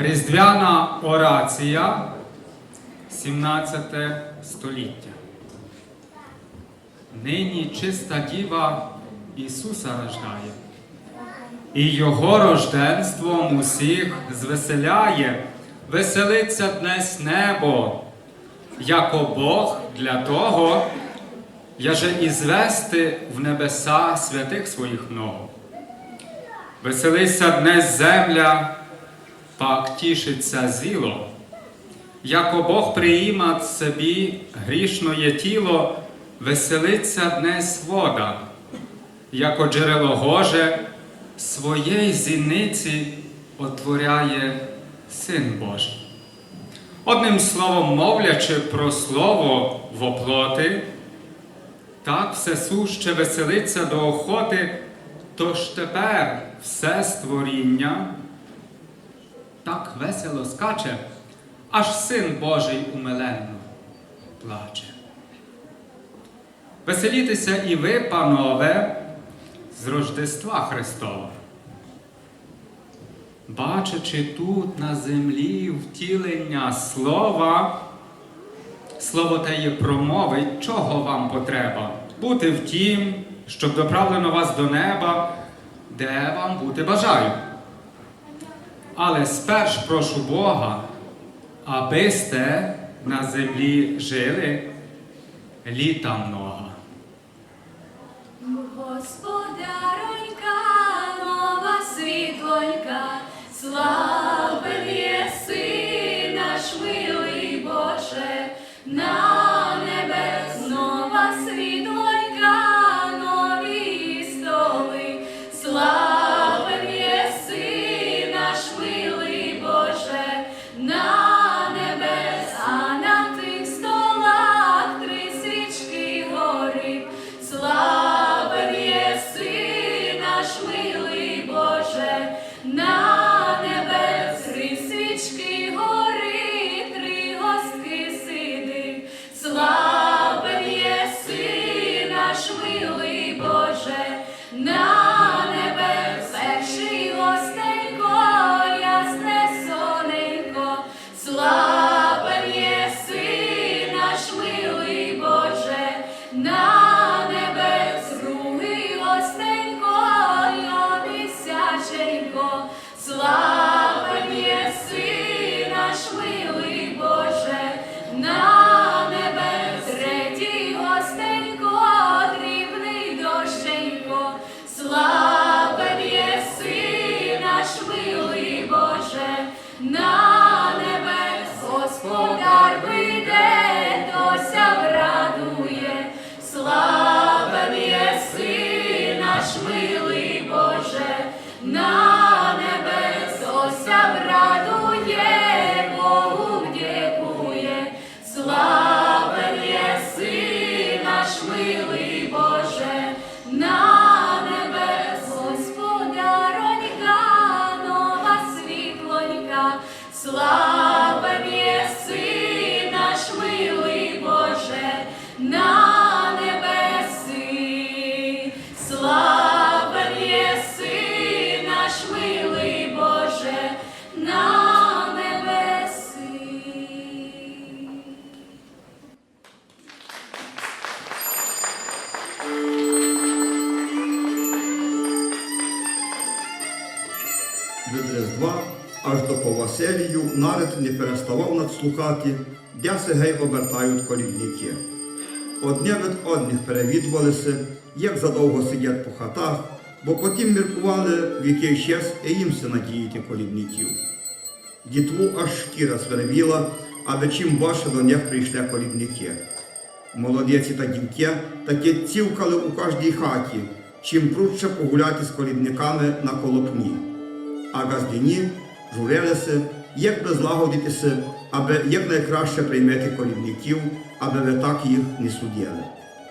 Різдвяна орація 17 століття. Нині чиста діва Ісуса рождає, і Його рожденством усіх звеселяє, веселиться днес небо, яко Бог для того, яже і звести в небеса святих своїх много. Веселися днес земля, пак тішиться зіло, яко Бог приїмат собі грішноє тіло, веселиться днес вода, яко джерело Гоже своєї зіниці отворяє Син Божий. Одним словом, мовлячи про слово в оплоти, так все суще веселиться до охоти, тож тепер все створіння так весело скаче, аж син Божий умиленно плаче. Веселітеся і ви, панове, з Рождества Христова. Бачачи тут на землі втілення слова, слово те є промовить, чого вам потреба? Бути в тім, щоб доправлено вас до неба, де вам бути бажаю. Але сперш прошу Бога, аби сте на землі жили літа много. Господаронька, нова світлонька, славен єси наш милий Боже, на надслухати, де се гей обертають колівники. Одне від одних перевідувалися, як задовго сидять по хатах, бо потім міркували, в який час і їм се надіяти колівників. Дітву аж шкіра свербіла, аби чим більше до них прийшли колівники. Молодеці та дівки таки цівкали у кожній хаті, чим прудше погуляти з колідниками на колокні. А газдині журилися, як би злагодитися, аби якнайкраще приймати колідників, аби ви так їх не судили.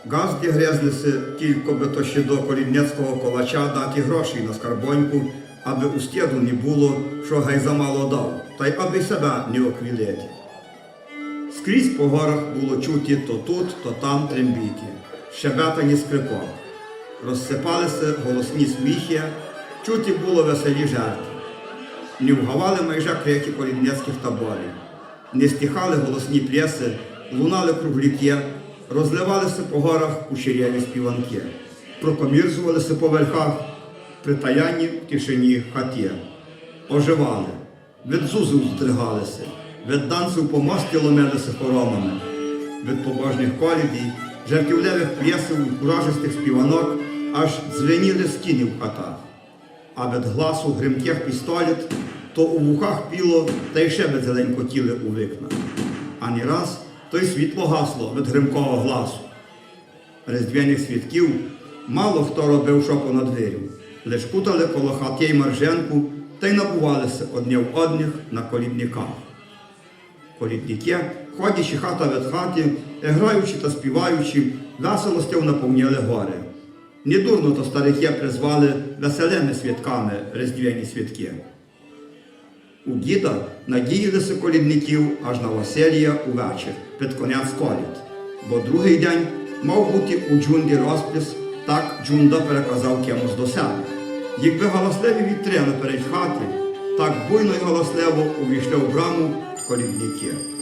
Газді грезлися, тільки би то ще до колідницького колача дати грошей на скарбоньку, аби у стіду не було, що гай замало дав, та й аби себе не оквілити. Скрізь по горах було чути то тут, то там трембіті, щебетані скрипок. Розсипалися голосні сміхи, чуті було веселі жарти. Не вгавали майже крики колідницьких таборів, не стихали голосні п'єси, лунали кругляки, розливалися по горах кучеряві співанки, прокомірзувалися по верхах, притаянні в тишині хаті. Оживали, від зузів здригалися, від танців по мості ломилися хоромами, від побожних колідій, жартівливих п'єсів і куражистих співанок аж дзвеніли стіни в хатах а від гласу гримких пістоліт, то у вухах піло та й ще беззеленькотіли у вікна. Ані раз то й світло гасло від гримкого гласу. Різдвяних свідків мало хто робив що понад двір'ю, лиш кутали коло хатєй марженку та й набувалися одні в одних на колідниках. Колідники, ходячи хата від хати, граючи та співаючи, веселостю наповняли гори. Недурно то старики призвали веселими святками різдвяні святки. У діда надіялися колідників аж на Василія увечір під конець колід, бо другий день мав бути у джунді розпис, так джунда переказав кимось до себе. Якби галасливі вітряли перед хати, так буйно й галасливо увійшли в браму колідники.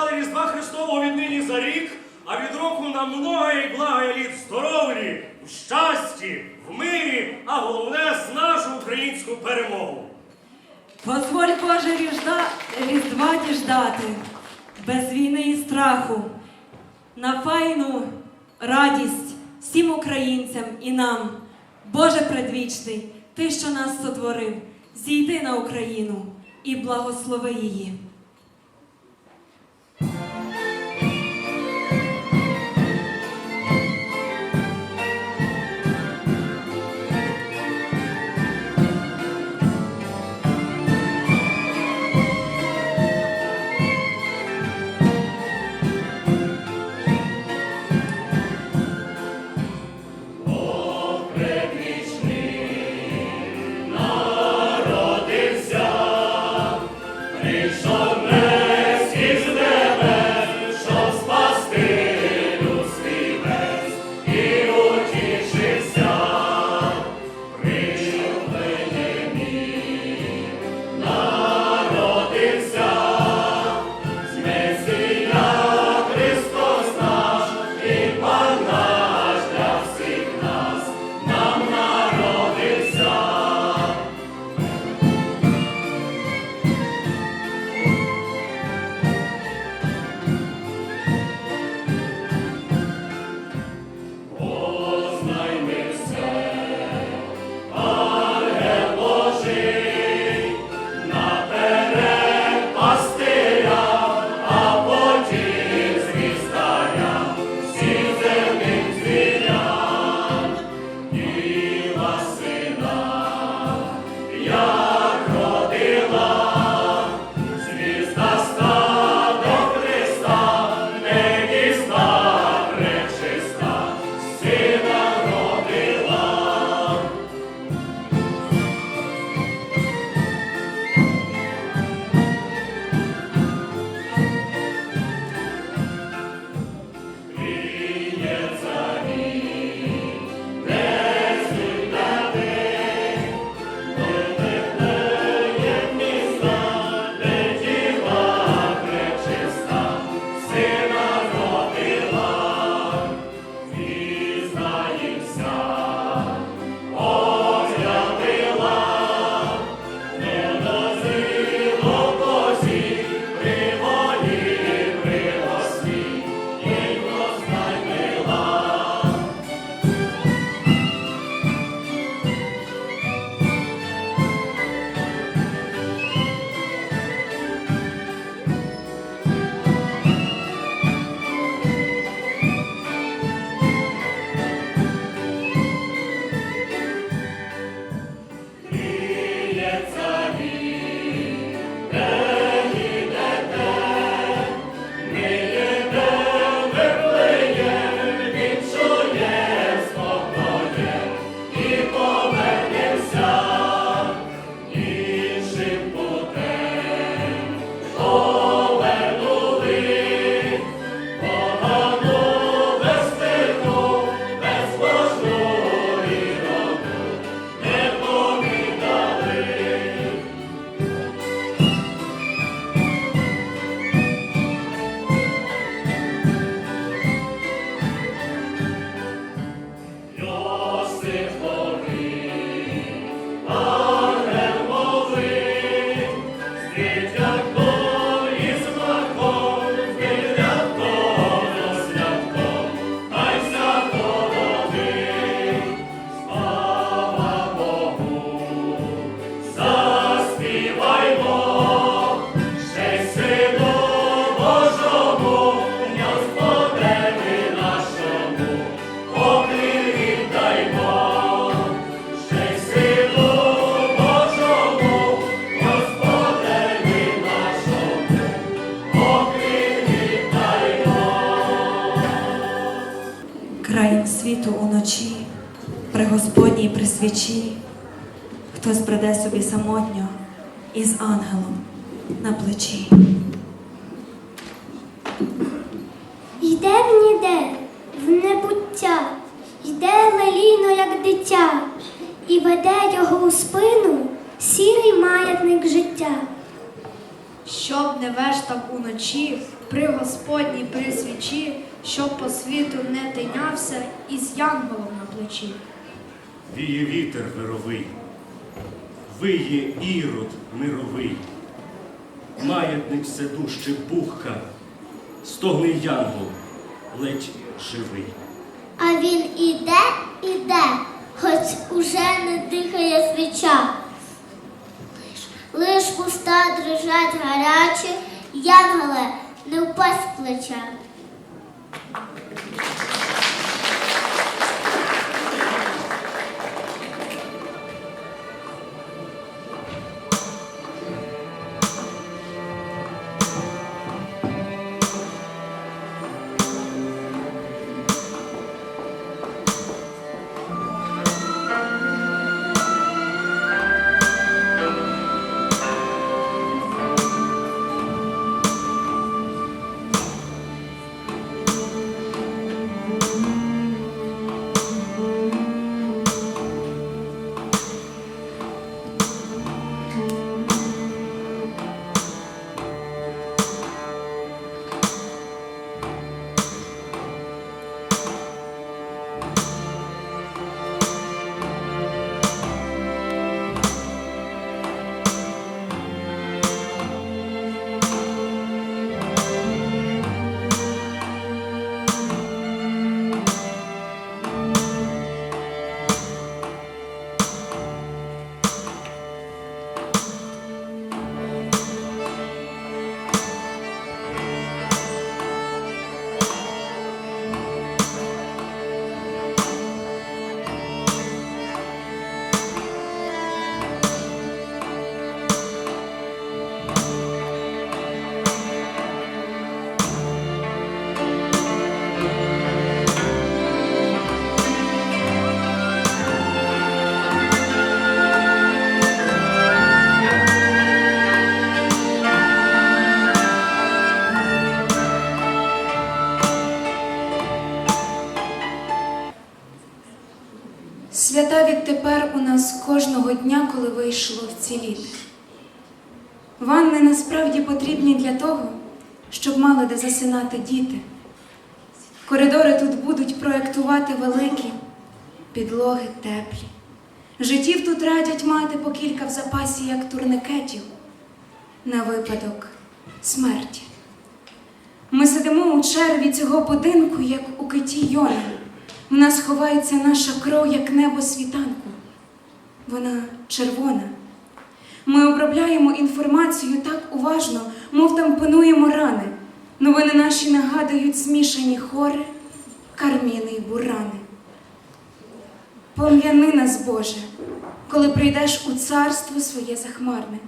Сподіждали Різдва Христового віднині за рік, а від року на много і благо літ здоров'ї, в щасті, в мирі, а головне з нашу українську перемогу. Позволь Боже ріжда, різдва діждати, без війни і страху, на файну радість всім українцям і нам. Боже предвічний, Ти, що нас сотворив, зійди на Україну і благослови її. При свічі, хтось бреде собі самотньо із ангелом на плечі. Йде він іде в небуття, йде лелійно, як дитя, і веде його у спину сірий маятник життя. Щоб не вештав уночі, при Господній при свічі, щоб по світу не тинявся із янголом на плечі. Віє вітер вировий, виє ірод мировий. Маятник все дужче бухка, стогне янгол, ледь живий. А він іде, іде, хоч уже не дихає свіча. Лиш уста дрижать гарячі, янголе, не впасть плеча. Кожного дня, коли вийшло вціліти. Ванни насправді потрібні для того, щоб мали де засинати діти. Коридори тут будуть проектувати великі, підлоги теплі. Життів тут радять мати по кілька в запасі, як турникетів, на випадок смерті. Ми сидимо у черві цього будинку, як у киті Йона. В нас ховається наша кров, як небо світанку. Вона червона. Ми обробляємо інформацію так уважно, мов там пануємо рани. Новини наші нагадують змішані хори, карміни й бурани. Пом'яни нас, Боже, коли прийдеш у царство своє захмарне.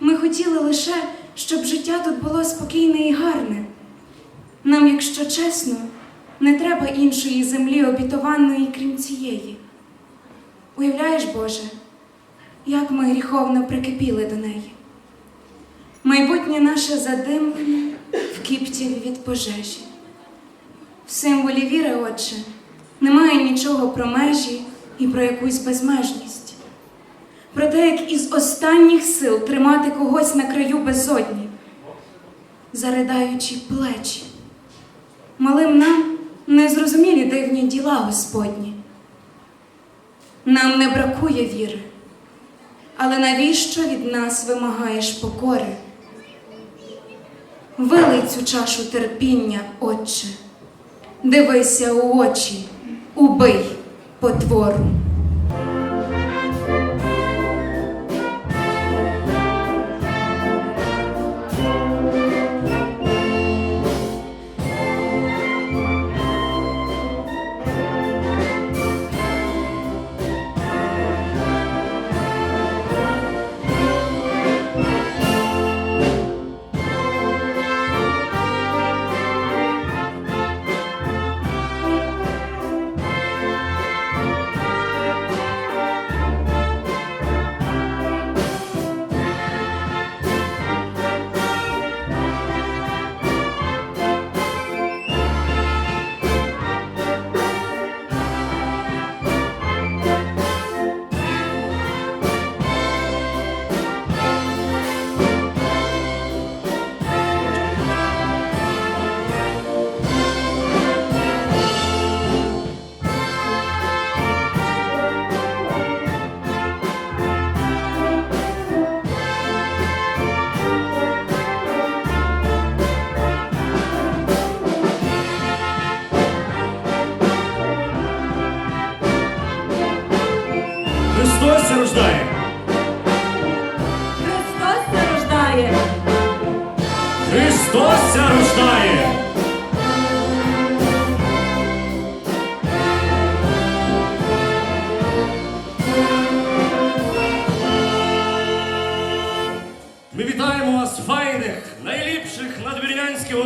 Ми хотіли лише, щоб життя тут було спокійне і гарне. Нам, якщо чесно, не треба іншої землі обітованої, крім цієї. Уявляєш, Боже, як ми гріховно прикипіли до неї. Майбутнє наше задимлене в кіпті від пожежі. В символі віри, Отче, немає нічого про межі і про якусь безмежність. Про те, як із останніх сил тримати когось на краю безодні, заридаючи плечі. Малим нам незрозумілі дивні діла Господні. Нам не бракує віри, але навіщо від нас вимагаєш покори? Вилий цю чашу терпіння, Отче, дивися у очі, убий потвору.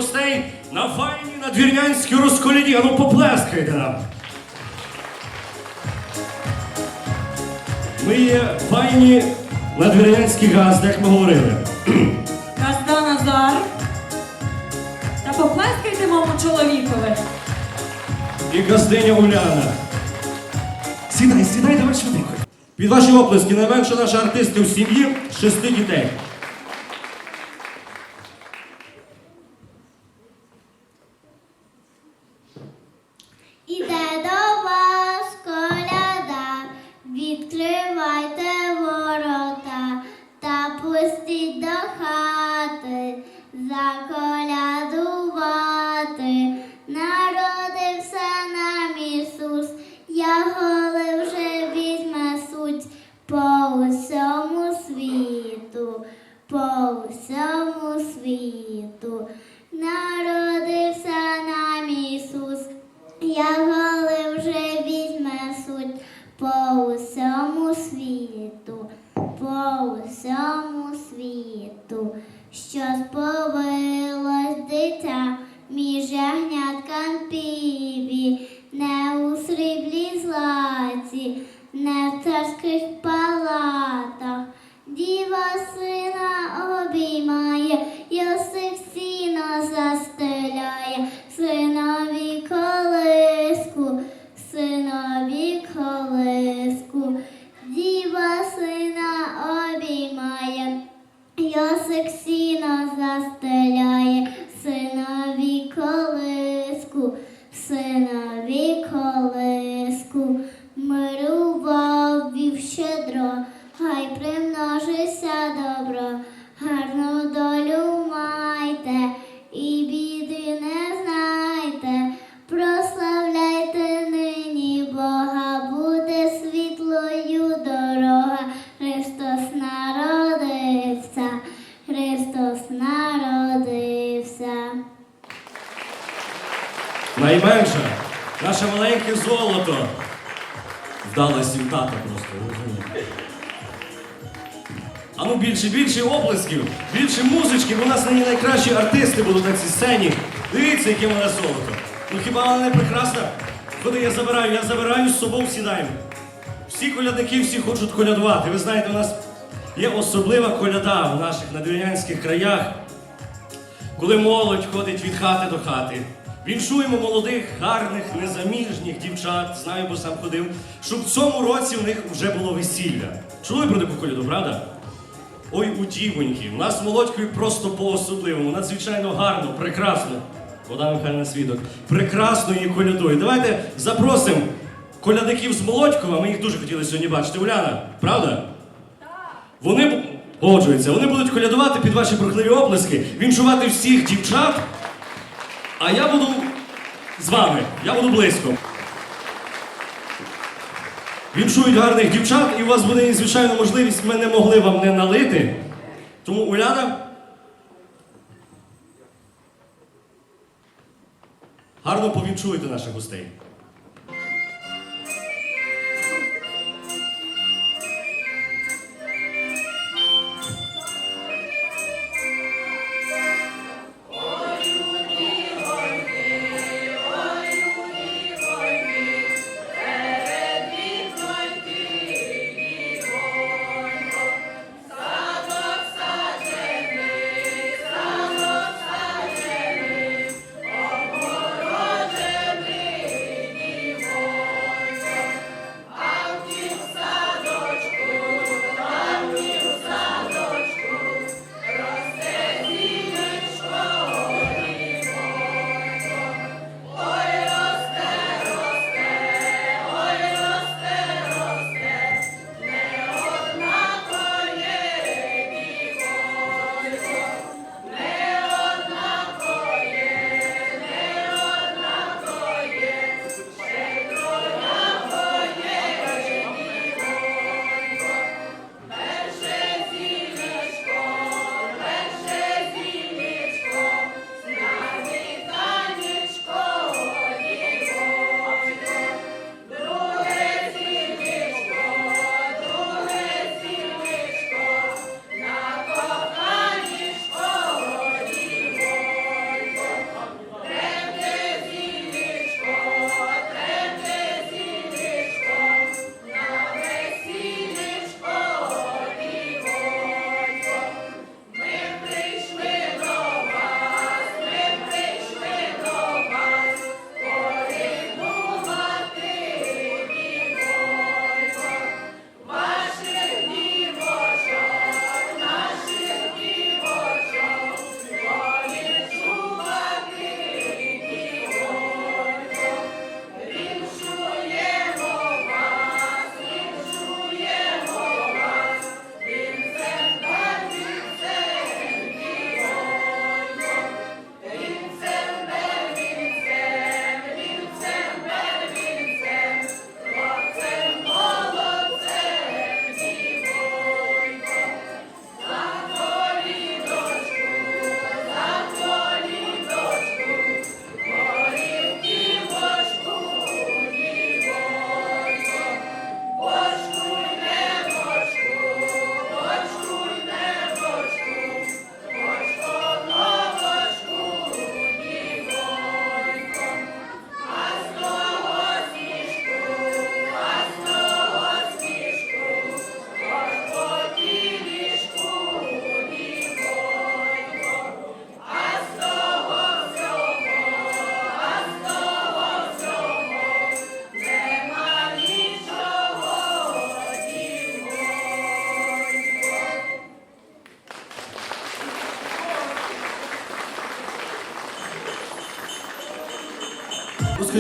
Гостей на файній надвірнянській розколіді. А ну поплескайте нам. Ми є файні надвірнянські газди, як ми говорили. Казда Назар. Та поплескайте моєму чоловікові. і газдиня Уляна. Сідай, сідай, давай швиденько. Під ваші оплески найменша наша артистка в сім'ї шести дітей. Більше, більше оплесків, більше музички, бо у нас нині найкращі артисти будуть на цій сцені. Дивіться, яке в мене золото. Ну хіба вона не прекрасна? Куди я забираю? Я забираю з собою сідаємо. Всі колядники, всі хочуть колядувати. Ви знаєте, у нас є особлива коляда в наших надвірнянських краях коли молодь ходить від хати до хати. Віншуємо молодих, гарних, незаміжніх дівчат, знаю, бо сам ходив, щоб в цьому році в них вже було весілля. Чули про таку коляду, правда? Ой, у дівоньки, у нас з молодькою просто по-особливому, надзвичайно гарно, прекрасно. Вода Михайлівна свідок. Прекрасно її колядує. Давайте запросимо колядників з Молодькова. Ми їх дуже хотіли сьогодні бачити. Уляна, правда? Вони погоджуються, вони будуть колядувати під ваші бурхливі оплески, віншувати всіх дівчат. А я буду з вами, я буду близько. Віншують гарних дівчат, і у вас буде звичайно можливість, ми не могли вам не налити. Тому Уляна. Гарно повінчуйте наших гостей.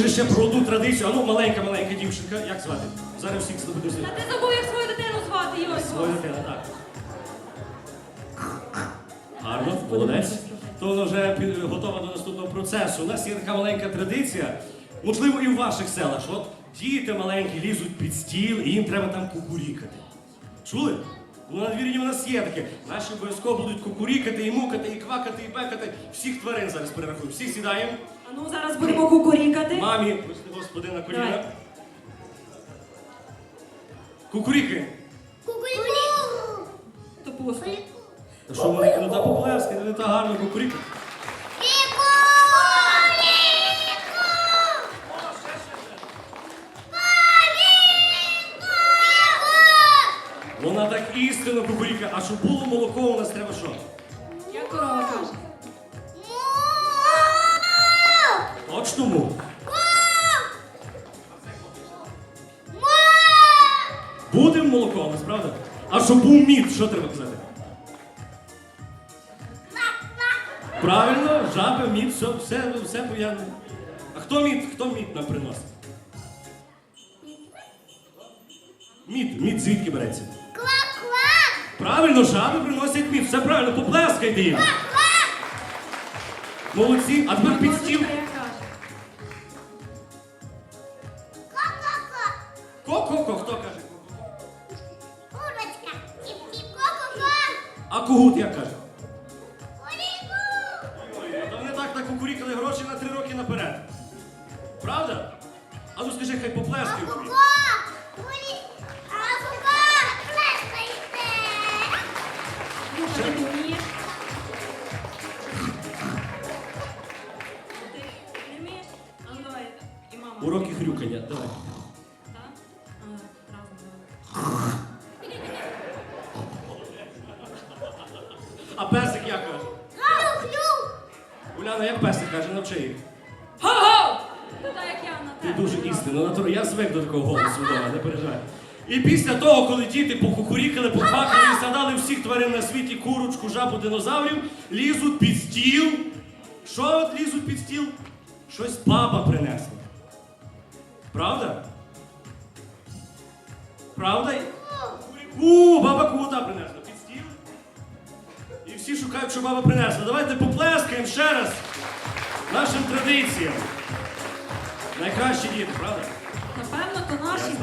Розкажи ще про одну традицію. А ну, маленька, маленька дівчинка. Як звати? Зараз всіх буду Та ти забув, як свою дитину звати, Йосиф. Своя дитина, так. Гарно, молодець. То вона вже під- готова до наступного процесу. У нас є така маленька традиція, можливо, і в ваших селах, що от діти маленькі лізуть під стіл і їм треба там кукурікати. Чули? Ну, на двірні у нас є таке. Наші обов'язково будуть кукурікати, і мукати, і квакати, і бекати. Всіх тварин зараз перерахуємо. Всіх сідаємо. А ну зараз будемо кукурікати. Мамі, прости господи, на коліна. Давай. Кукуріки. То пусто. Та що вони ну та поплески, не та гарно кукуріки. Вона так істинно кукуріка, а щоб було молоко, у нас треба що? Як корова каже. Точно му. Будемо молоко нас, правда? А щоб був мід, що треба казати? Правильно, жаба, мід, все, все, все поясно. А хто мід? Хто мід нам приносить? Мід, мід звідки береться? Правильно, жаби приносять мід, все правильно, поплескайте їм. Молодці, а тепер під стіл. А когут як каже? А песик як каже? Уляна, як песик каже, навчи їх. Го-го! Так, як я Ти дуже істинно, натура. Я звик до такого голосу вдома, не переживай. І після того, коли діти покукурікали, поквакали і згадали всіх тварин на світі, курочку, жабу, динозаврів, лізуть під стіл. Що от лізуть під стіл? Щось баба принесла. Правда? Правда? У, баба кута принесла шукають, що баба принесла. Давайте поплескаємо ще раз нашим традиціям. Найкращі діти, правда? Напевно, то наші.